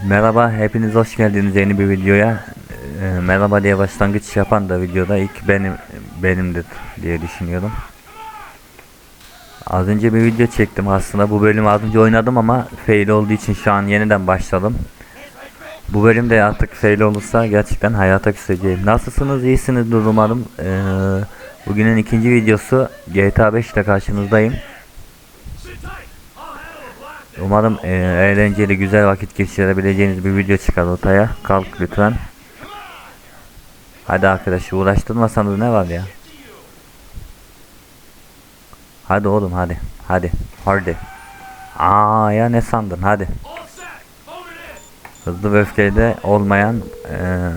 Merhaba, hepiniz hoş geldiniz yeni bir videoya. Ee, merhaba diye başlangıç yapan da videoda ilk benim benimdir diye düşünüyorum. Az önce bir video çektim aslında. Bu bölümü az önce oynadım ama fail olduğu için şu an yeniden başladım. Bu bölümde artık fail olursa gerçekten hayata küseceğim. Nasılsınız? İyisinizdir umarım. Ee, bugünün ikinci videosu GTA 5 ile karşınızdayım. Umarım e, eğlenceli güzel vakit geçirebileceğiniz bir video çıkar ortaya. Kalk lütfen. Hadi arkadaş uğraştırmasanız ne var ya? Hadi oğlum hadi. Hadi. Hadi. Aa ya ne sandın hadi. Hızlı ve öfkeli olmayan e,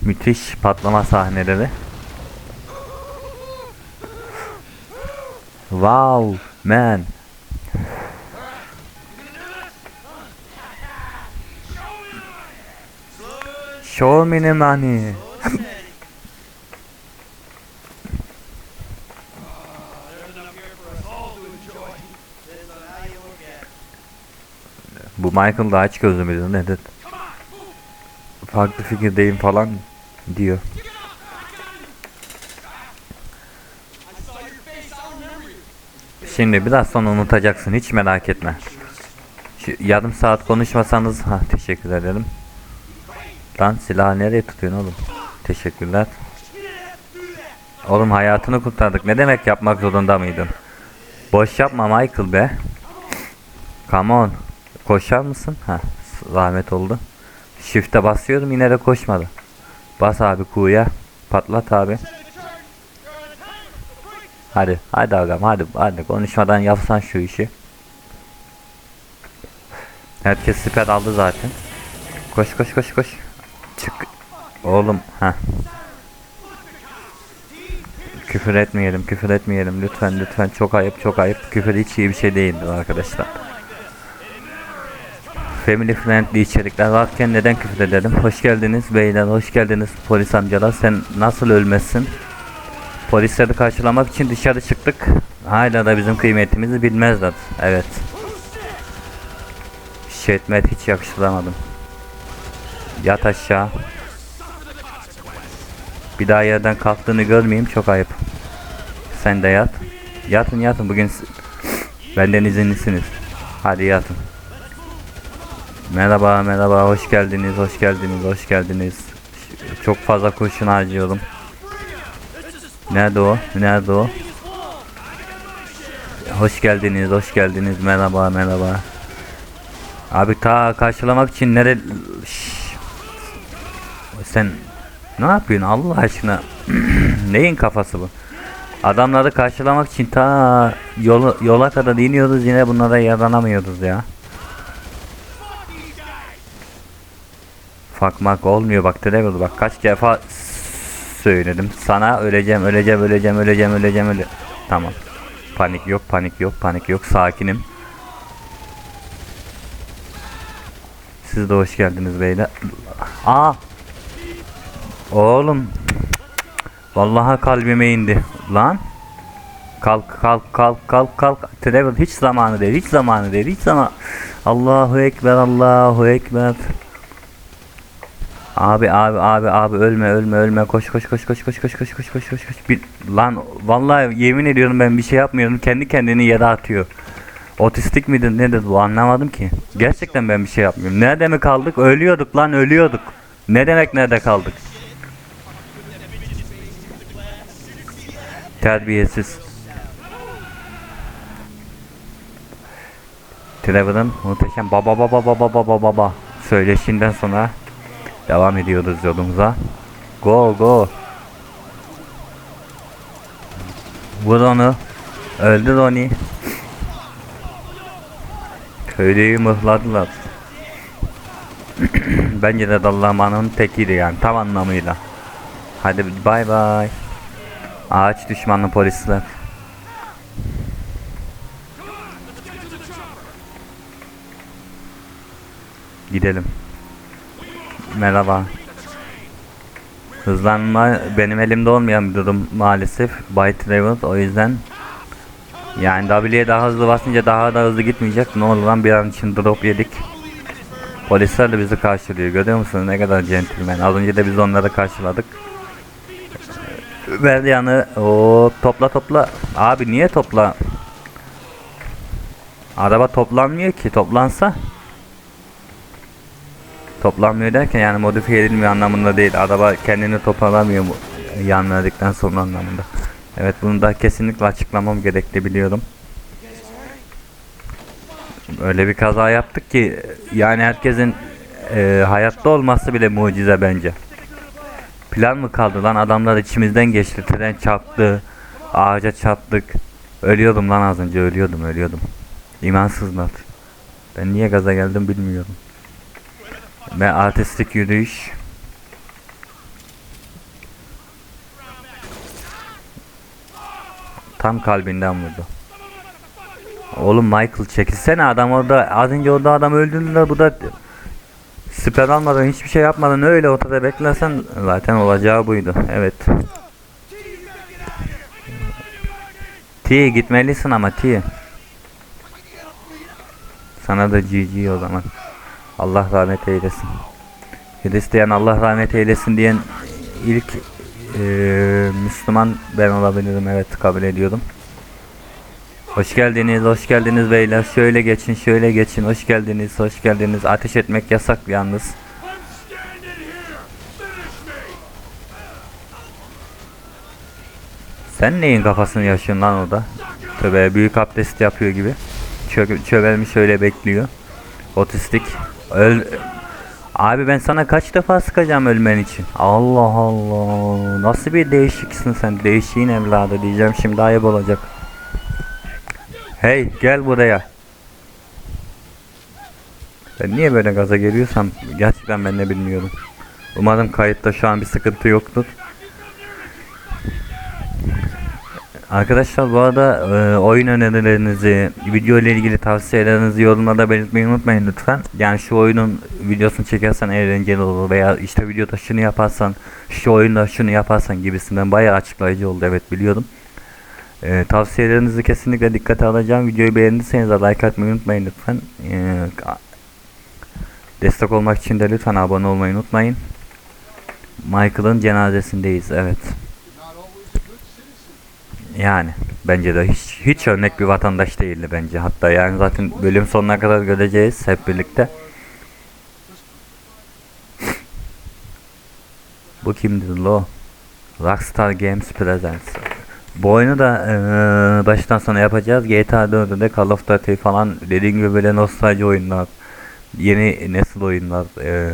müthiş patlama sahneleri. Wow man. Show me the money. Bu Michael da aç gözlü müydü nedir? Farklı fikirdeyim falan diyor. Şimdi biraz sonra unutacaksın hiç merak etme. Şu yarım saat konuşmasanız ha teşekkür ederim. Lan silahı nereye tutuyorsun oğlum? Teşekkürler. Oğlum hayatını kurtardık. Ne demek yapmak zorunda mıydın? Boş yapma Michael be. Come on. Koşar mısın? Ha, zahmet oldu. Shift'e basıyorum yine de koşmadı. Bas abi Q'ya. Patlat abi. Hadi, hadi agam, hadi, hadi konuşmadan yapsan şu işi. Herkes siper aldı zaten. Koş koş koş koş. Çık. Oğlum ha. Küfür etmeyelim, küfür etmeyelim lütfen lütfen çok ayıp çok ayıp. Küfür hiç iyi bir şey değildir arkadaşlar. Family friendly içerikler varken neden küfür edelim? Hoş geldiniz beyler, hoş geldiniz polis amcalar. Sen nasıl ölmezsin? Polisleri karşılamak için dışarı çıktık. Hala da bizim kıymetimizi bilmezler. Evet. Şetmet hiç yakıştıramadım. Yat aşağı. Bir daha yerden kalktığını görmeyeyim çok ayıp. Sen de yat. Yatın yatın bugün benden izinlisiniz. Hadi yatın. Merhaba merhaba hoş geldiniz hoş geldiniz hoş geldiniz. Çok fazla kurşun harcıyorum. Nerede o? Nerede o? Hoş geldiniz hoş geldiniz merhaba merhaba. Abi ta karşılamak için nere... Şşş. Sen ne yapıyorsun Allah aşkına? Neyin kafası bu? Adamları karşılamak için ta yola, yola kadar iniyoruz yine bunlara yaranamıyoruz ya. Fakmak olmuyor bak Trevor bak kaç defa söyledim sana öleceğim öleceğim öleceğim öleceğim öleceğim öle Tamam. Panik yok panik yok panik yok sakinim. Siz de hoş geldiniz beyler. Aa! Oğlum. Vallahi kalbime indi. Lan. Kalk kalk kalk kalk kalk. Trevor hiç zamanı değil. Hiç zamanı değil. Hiç zaman. Allahu ekber Allahu ekber. Abi abi abi abi ölme ölme ölme koş koş koş koş koş koş koş koş koş koş koş bir lan vallahi yemin ediyorum ben bir şey yapmıyorum kendi kendini yere atıyor. Otistik midir nedir bu anlamadım ki. Gerçekten ben bir şey yapmıyorum. Nerede mi kaldık? Ölüyorduk lan ölüyorduk. Ne demek nerede kaldık? Terbiyesiz. Trevor'ın muhteşem baba baba baba baba baba söyleşinden sonra devam ediyoruz yolumuza. Go go. Vur onu. Öldür onu. Köylüyü mıhladılar. Bence de Dallaman'ın tekiydi yani tam anlamıyla. Hadi bay bay. Ağaç düşmanlı polisler. Gidelim. Merhaba. Hızlanma benim elimde olmayan bir durum maalesef. By Travel o yüzden yani W'ye daha hızlı basınca daha da hızlı gitmeyecek. Ne oldu lan bir an için drop yedik. Polisler de bizi karşılıyor. Görüyor musunuz ne kadar centilmen. Az önce de biz onları karşıladık. Ver yanı. O topla topla. Abi niye topla? Araba toplanmıyor ki. Toplansa. Toplanmıyor derken yani modifiye edilmiyor anlamında değil. Araba kendini toparlamıyor mu? Yan verdikten sonra anlamında. Evet bunu da kesinlikle açıklamam gerekli biliyorum. Öyle bir kaza yaptık ki yani herkesin e, hayatta olması bile mucize bence. Plan mı kaldı lan? Adamlar içimizden geçti. Tren çarptı. Ağaca çarptık. Ölüyordum lan az önce. Ölüyordum ölüyordum. İmansızlar ben niye gaza geldim bilmiyorum. Ve artistik yürüyüş. Tam kalbinden vurdu. Oğlum Michael çekilsene adam orada. Az önce orada adam öldürdüler. Bu da Siper almadan hiçbir şey yapmadan öyle ortada beklersen zaten olacağı buydu. Evet. T gitmelisin ama T. Sana da GG o zaman. Allah rahmet eylesin. Hristiyan Allah rahmet eylesin diyen ilk eee, Müslüman ben olabilirim evet kabul ediyorum. Hoş geldiniz, hoş geldiniz beyler. Şöyle geçin, şöyle geçin. Hoş geldiniz, hoş geldiniz. Ateş etmek yasak yalnız. Sen neyin kafasını yaşıyorsun lan orada? Tövbe büyük abdest yapıyor gibi. Çö çövelmiş öyle bekliyor. Otistik. Öl Abi ben sana kaç defa sıkacağım ölmen için? Allah Allah. Nasıl bir değişiksin sen? Değişiğin evladı diyeceğim şimdi ayıp olacak. Hey gel buraya. Ben niye böyle gaza geliyorsam gerçekten ben de bilmiyorum. Umarım kayıtta şu an bir sıkıntı yoktur. Arkadaşlar bu arada e, oyun önerilerinizi, video ile ilgili tavsiyelerinizi yorumlarda belirtmeyi unutmayın lütfen. Yani şu oyunun videosunu çekersen eğlenceli olur veya işte videoda şunu yaparsan, şu oyunda şunu yaparsan gibisinden bayağı açıklayıcı oldu evet biliyorum. Ee, tavsiyelerinizi kesinlikle dikkate alacağım. Videoyu beğendiyseniz de like atmayı unutmayın lütfen. Ee, destek olmak için de lütfen abone olmayı unutmayın. Michael'ın cenazesindeyiz. Evet. Yani bence de hiç hiç örnek bir vatandaş değildi bence. Hatta yani zaten bölüm sonuna kadar göreceğiz hep birlikte. Bu kimdir lo? Rockstar Games Presents. Bu oyunu da eee, baştan sona yapacağız. GTA 4'de de Call of Duty falan dediğim gibi böyle nostalji oyunlar. Yeni nesil oyunlar. eee,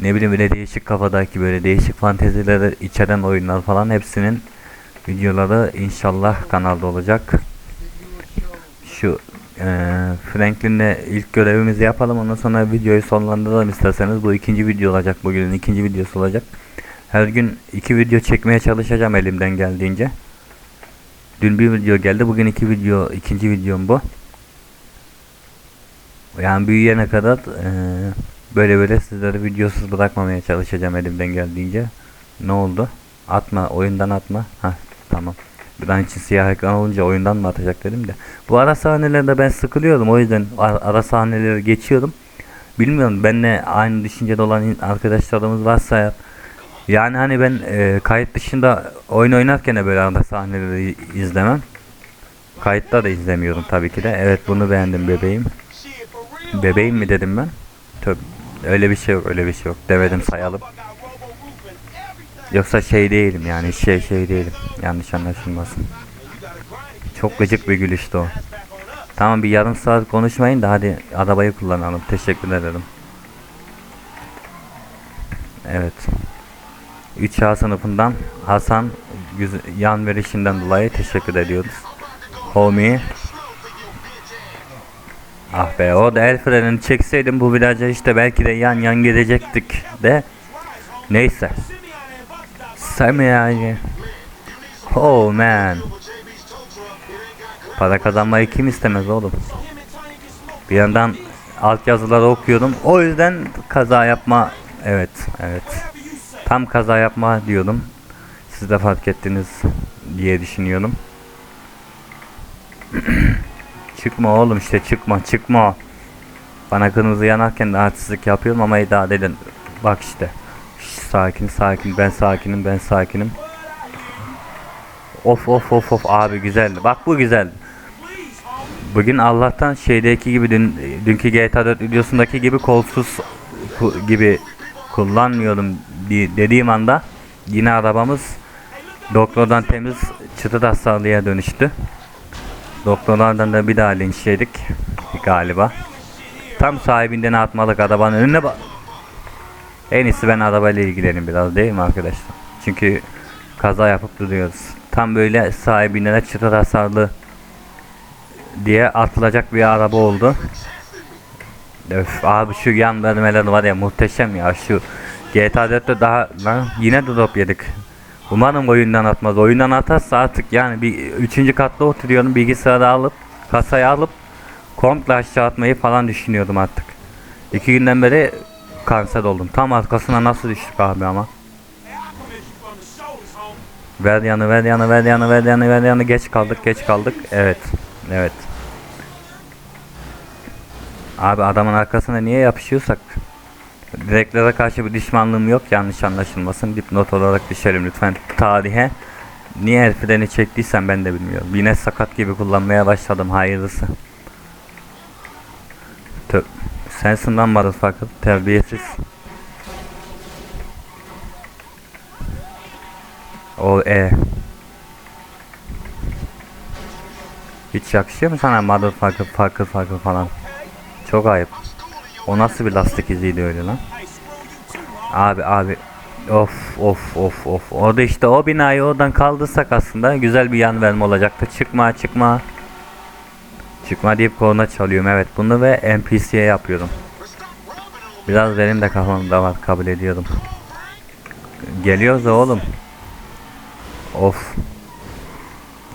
ne bileyim böyle değişik kafadaki böyle değişik fantezileri içeren oyunlar falan hepsinin videoları inşallah kanalda olacak. Şu eee Franklin'le ilk görevimizi yapalım ondan sonra videoyu sonlandıralım isterseniz. Bu ikinci video olacak bugünün ikinci videosu olacak. Her gün iki video çekmeye çalışacağım elimden geldiğince. Dün bir video geldi. Bugün iki video, ikinci videom bu. Yani büyüyene kadar eee, böyle böyle sizleri videosuz bırakmamaya çalışacağım elimden geldiğince. Ne oldu? Atma, oyundan atma. Ha tamam. An için siyah ekran olunca oyundan mı atacak dedim de. Bu ara sahnelerde ben sıkılıyordum. O yüzden ara, sahneleri geçiyordum. Bilmiyorum benle aynı düşüncede olan arkadaşlarımız varsa eğer, yani hani ben e, kayıt dışında oyun oynarken de böyle arada sahneleri izlemem. Kayıtta da izlemiyorum tabii ki de. Evet bunu beğendim bebeğim. Bebeğim mi dedim ben? Tabii öyle bir şey yok öyle bir şey yok. Demedim sayalım. Yoksa şey değilim yani şey şey değilim. Yanlış anlaşılmasın. Çok gıcık bir gülüştü o. Tamam bir yarım saat konuşmayın da hadi arabayı kullanalım. Teşekkür ederim. Evet. 3A sınıfından Hasan yan verişinden dolayı teşekkür ediyoruz. Homie. Ah be o da el frenini çekseydim bu viraja işte belki de yan yan gidecektik de. Neyse. Samuel. Oh man. Para kazanmayı kim istemez oğlum? Bir yandan alt yazıları okuyordum. O yüzden kaza yapma. Evet, evet. Tam kaza yapma diyordum. Siz de fark ettiniz diye düşünüyorum. çıkma oğlum işte çıkma çıkma. Bana kırmızı yanarken de artistlik yapıyorum ama idare edin. Bak işte. Şş, sakin sakin ben sakinim ben sakinim. Of of of of abi güzeldi. Bak bu güzeldi. Bugün Allah'tan şeydeki gibi dün dünkü GTA 4 videosundaki gibi kolsuz gibi kullanmıyorum dediğim anda yine arabamız doktordan temiz çıtır hasarlıya dönüştü. Doktorlardan da bir daha linç yedik galiba. Tam sahibinden atmalık arabanın önüne bak. En iyisi ben arabayla ilgilenin biraz değil mi arkadaşlar? Çünkü kaza yapıp duruyoruz. Tam böyle sahibinden çıtır hasarlı diye atılacak bir araba oldu. Öf abi şu yan vermeler var ya muhteşem ya şu GTA 4'te daha lan yine drop yedik. Umarım oyundan atmaz. Oyundan atarsa artık yani bir üçüncü katta oturuyorum bilgisayarı alıp kasayı alıp komple aşağı atmayı falan düşünüyordum artık. İki günden beri kanser oldum. Tam arkasına nasıl düştük abi ama. Ver yanı ver yanı ver yanı ver yanı ver yanı geç kaldık geç kaldık. Evet. Evet. Abi adamın arkasına niye yapışıyorsak direklere karşı bir düşmanlığım yok yanlış anlaşılmasın. Dipnot olarak düşelim lütfen tarihe. Niye el freni çektiysem ben de bilmiyorum. Yine sakat gibi kullanmaya başladım hayırlısı. Tö sensin lan motherfucker terbiyesiz. O e. Hiç yakışıyor mu sana motherfucker fucker fucker falan? Çok ayıp o nasıl bir lastik iziydi öyle lan? Abi abi of of of of. Orada işte o binayı oradan kaldırsak aslında güzel bir yan verme olacaktı. Çıkma çıkma. Çıkma deyip korna çalıyorum evet bunu ve NPC'ye yapıyorum. Biraz benim de kafamda var kabul ediyorum. Geliyoruz oğlum. Of.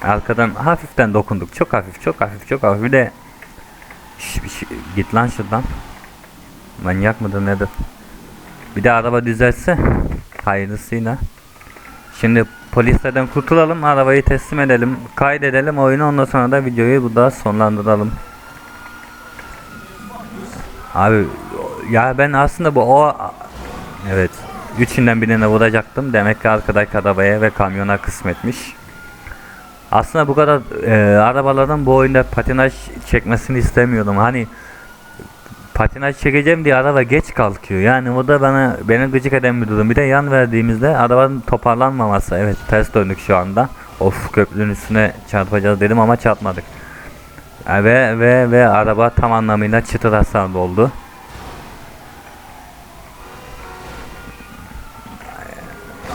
Arkadan hafiften dokunduk. Çok hafif, çok hafif, çok hafif. Bir de Şş, bir git lan şuradan. Manyak mıdır nedir? Bir de araba düzelse hayırlısıyla. Şimdi polislerden kurtulalım, arabayı teslim edelim, kaydedelim oyunu ondan sonra da videoyu burada sonlandıralım. Abi ya ben aslında bu o evet üçünden birine vuracaktım. Demek ki arkadaki arabaya ve kamyona kısmetmiş. Aslında bu kadar e, arabaların bu oyunda patinaj çekmesini istemiyordum. Hani patinaj çekeceğim diye araba geç kalkıyor. Yani o da bana beni gıcık eden bir durum. Bir de yan verdiğimizde arabanın toparlanmaması. Evet ters döndük şu anda. Of köprünün üstüne çarpacağız dedim ama çarpmadık. E, Ve ve ve araba tam anlamıyla çıtır hasarlı oldu.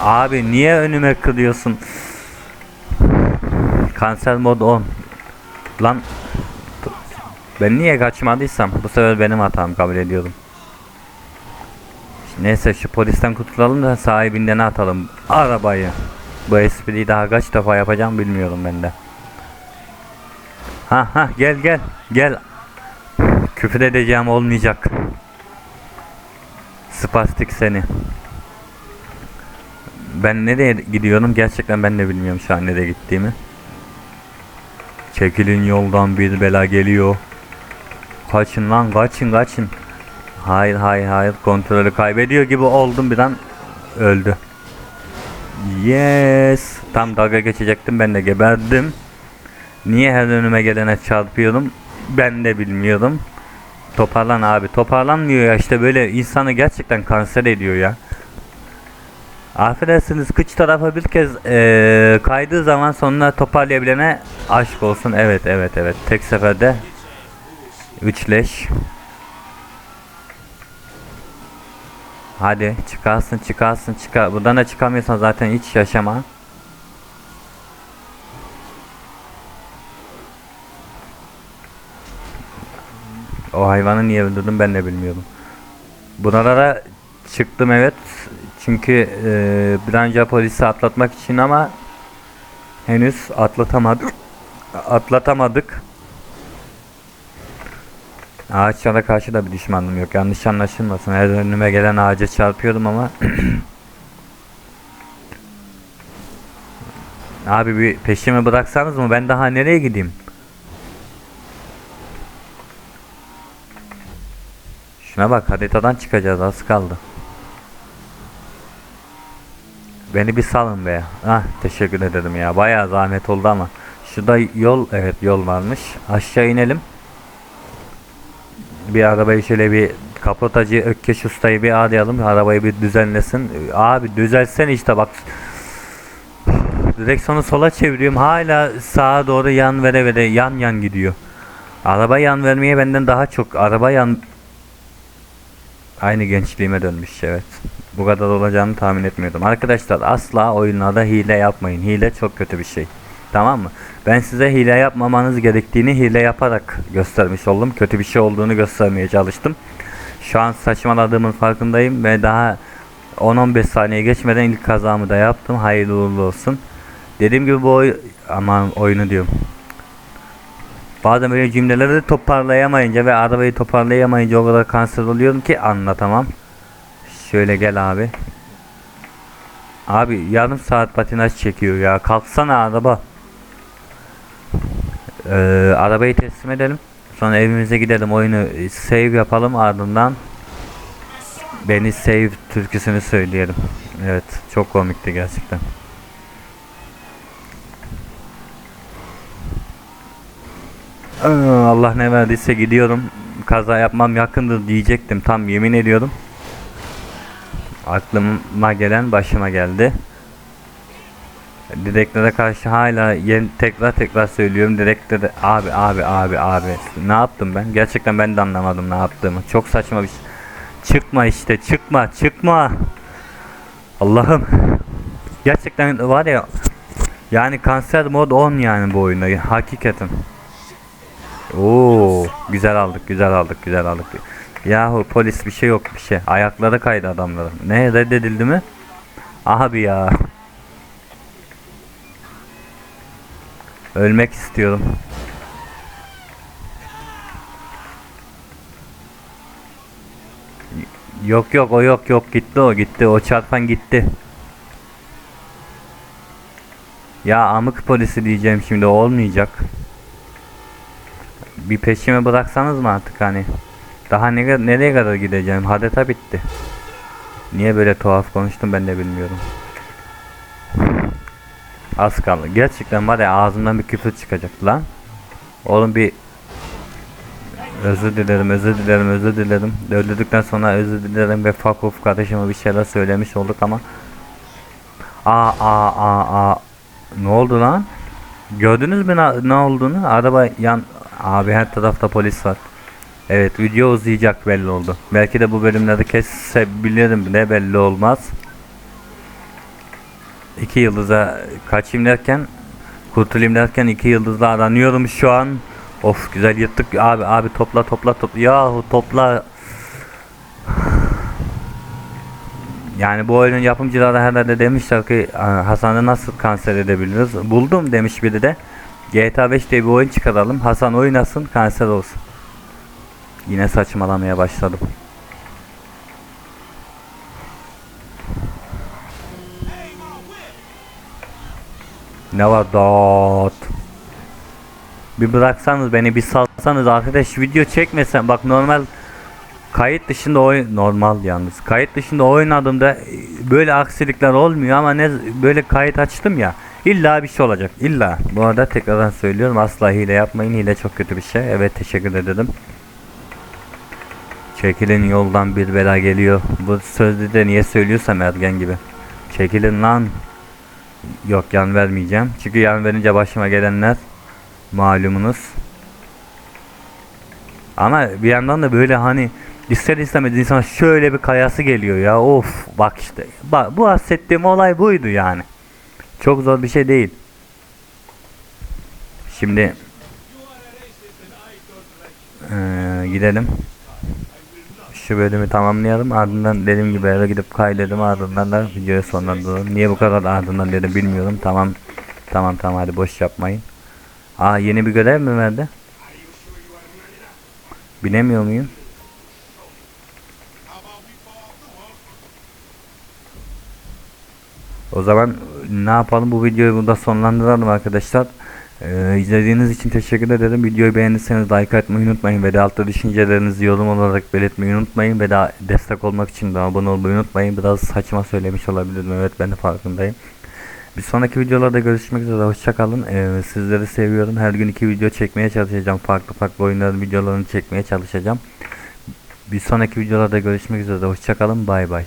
Abi niye önüme kırıyorsun? Kanser mod 10. Lan ben niye kaçmadıysam bu sefer benim hatam kabul ediyorum. Neyse şu polisten kurtulalım da sahibinden atalım arabayı. Bu espriyi daha kaç defa yapacağım bilmiyorum ben de. Ha ha gel gel gel. Küfür edeceğim olmayacak. Spastik seni. Ben nereye gidiyorum gerçekten ben de bilmiyorum şu an nereye gittiğimi. Çekilin yoldan bir bela geliyor. Kaçın lan kaçın kaçın. Hayır hayır hayır kontrolü kaybediyor gibi oldum bir an öldü. Yes. Tam dalga geçecektim ben de geberdim. Niye her önüme gelene çarpıyorum ben de bilmiyorum. Toparlan abi toparlanmıyor ya işte böyle insanı gerçekten kanser ediyor ya. Affedersiniz kıç tarafa bir kez eee, kaydığı zaman sonuna toparlayabilene aşk olsun. Evet evet evet tek seferde üçleş. Hadi çıkarsın çıkarsın çıkar. Buradan da çıkamıyorsan zaten hiç yaşama. O hayvanı niye öldürdüm ben de bilmiyorum. Buralara çıktım evet. Çünkü eee bir önce polisi atlatmak için ama henüz atlatamadık. Atlatamadık. Ağaçlara karşı da bir düşmanlığım yok. Yanlış anlaşılmasın. Her önüme gelen ağaca çarpıyordum ama Abi bir peşimi bıraksanız mı? Ben daha nereye gideyim? Şuna bak haritadan çıkacağız az kaldı. Beni bir salın be. Ah teşekkür ederim ya. Bayağı zahmet oldu ama. Şurada yol evet yol varmış. Aşağı inelim. Bir arabayı şöyle bir kapotacı Ökkeş ustayı bir arayalım. Arabayı bir düzenlesin. Abi düzelsen işte bak. Direksiyonu sola çeviriyorum. Hala sağa doğru yan vere vere yan yan gidiyor. Araba yan vermeye benden daha çok. Araba yan Aynı gençliğime dönmüş evet. Bu kadar olacağını tahmin etmiyordum. Arkadaşlar asla oyunlarda hile yapmayın. Hile çok kötü bir şey. Tamam mı? Ben size hile yapmamanız gerektiğini hile yaparak göstermiş oldum. Kötü bir şey olduğunu göstermeye çalıştım. Şu an saçmaladığımın farkındayım ve daha 10-15 saniye geçmeden ilk kazamı da yaptım. Hayırlı uğurlu olsun. Dediğim gibi bu oy aman oyunu diyorum. Bazen böyle cümleleri toparlayamayınca ve arabayı toparlayamayınca o kadar kanser oluyorum ki anlatamam. Şöyle gel abi. Abi yarım saat patinaj çekiyor ya. Kalksana araba. Ee, arabayı teslim edelim. Sonra evimize gidelim. Oyunu save yapalım ardından Beni save türküsünü söyleyelim. Evet, çok komikti gerçekten. Aa, Allah ne verdiyse gidiyorum. Kaza yapmam yakındır diyecektim. Tam yemin ediyorum. Aklıma gelen başıma geldi. Direktlere karşı hala yeni, tekrar tekrar söylüyorum. Direktlere abi abi abi abi. Ne yaptım ben? Gerçekten ben de anlamadım ne yaptığımı. Çok saçma bir şey. Çıkma işte çıkma çıkma. Allah'ım. Gerçekten var ya yani kanser mod 10 yani bu oyunda hakikaten. Oo, güzel aldık, güzel aldık, güzel aldık. Yahu polis bir şey yok bir şey. Ayakları kaydı adamların. Ne reddedildi mi? Abi ya. Ölmek istiyorum. Yok yok o yok yok gitti o gitti o çarpan gitti. Ya amık polisi diyeceğim şimdi olmayacak. Bir peşime bıraksanız mı artık hani? Daha ne, nereye kadar gideceğim? Hadeta bitti. Niye böyle tuhaf konuştum ben de bilmiyorum. Az kaldı. Gerçekten var ya ağzımdan bir küfür çıkacak lan. Oğlum bir özür dilerim, özür dilerim, özür dilerim. Öldürdükten sonra özür dilerim ve fuck off kardeşime bir şeyler söylemiş olduk ama Aa aa aa aa ne oldu lan? Gördünüz mü na- ne olduğunu? Araba yan abi her tarafta polis var. Evet video uzayacak belli oldu. Belki de bu bölümleri kesebilirim de belli olmaz. İki yıldıza kaçayım derken kurtulayım derken iki yıldızla aranıyorum şu an. Of güzel yırttık abi abi topla topla topla yahu topla. Yani bu oyunun yapımcıları herhalde demişler ki "Aa, Hasan'ı nasıl kanser edebiliriz? Buldum demiş biri de. GTA 5 diye bir oyun çıkaralım. Hasan oynasın kanser olsun. Yine saçmalamaya başladım. Ne var dot? Bir bıraksanız beni bir salsanız arkadaş video çekmesen bak normal kayıt dışında oyun normal yalnız kayıt dışında oynadığımda e, böyle aksilikler olmuyor ama ne böyle kayıt açtım ya illa bir şey olacak illa. Bu arada tekrardan söylüyorum asla hile yapmayın hile çok kötü bir şey. Evet teşekkür ederim. Çekilin yoldan bir bela geliyor. Bu sözü de niye söylüyorsam ergen gibi. Çekilin lan yok yan vermeyeceğim. Çünkü yan verince başıma gelenler malumunuz. Ama bir yandan da böyle hani ister istemez insan şöyle bir kayası geliyor ya. Of bak işte. Bak bu bahsettiğim olay buydu yani. Çok zor bir şey değil. Şimdi eee, gidelim şu bölümü tamamlayalım. Ardından dediğim gibi eve gidip kaydedelim. Ardından da videoyu sonlandıralım. Niye bu kadar ardından dedim bilmiyorum. Tamam. Tamam tamam. Hadi boş yapmayın. Aa yeni bir görev mi verdi? Binemiyor muyum? O zaman ne yapalım? Bu videoyu burada sonlandıralım arkadaşlar. Ee, izlediğiniz için teşekkür ederim. Videoyu beğendiyseniz like atmayı unutmayın ve de altta düşüncelerinizi yorum olarak belirtmeyi unutmayın ve de destek olmak için de abone olmayı unutmayın. Biraz saçma söylemiş olabilirim. Evet ben de farkındayım. Bir sonraki videolarda görüşmek üzere. Hoşçakalın. Ee, sizleri seviyorum. Her gün iki video çekmeye çalışacağım. Farklı farklı oyunların videolarını çekmeye çalışacağım. Bir sonraki videolarda görüşmek üzere. Hoşçakalın. Bay bay.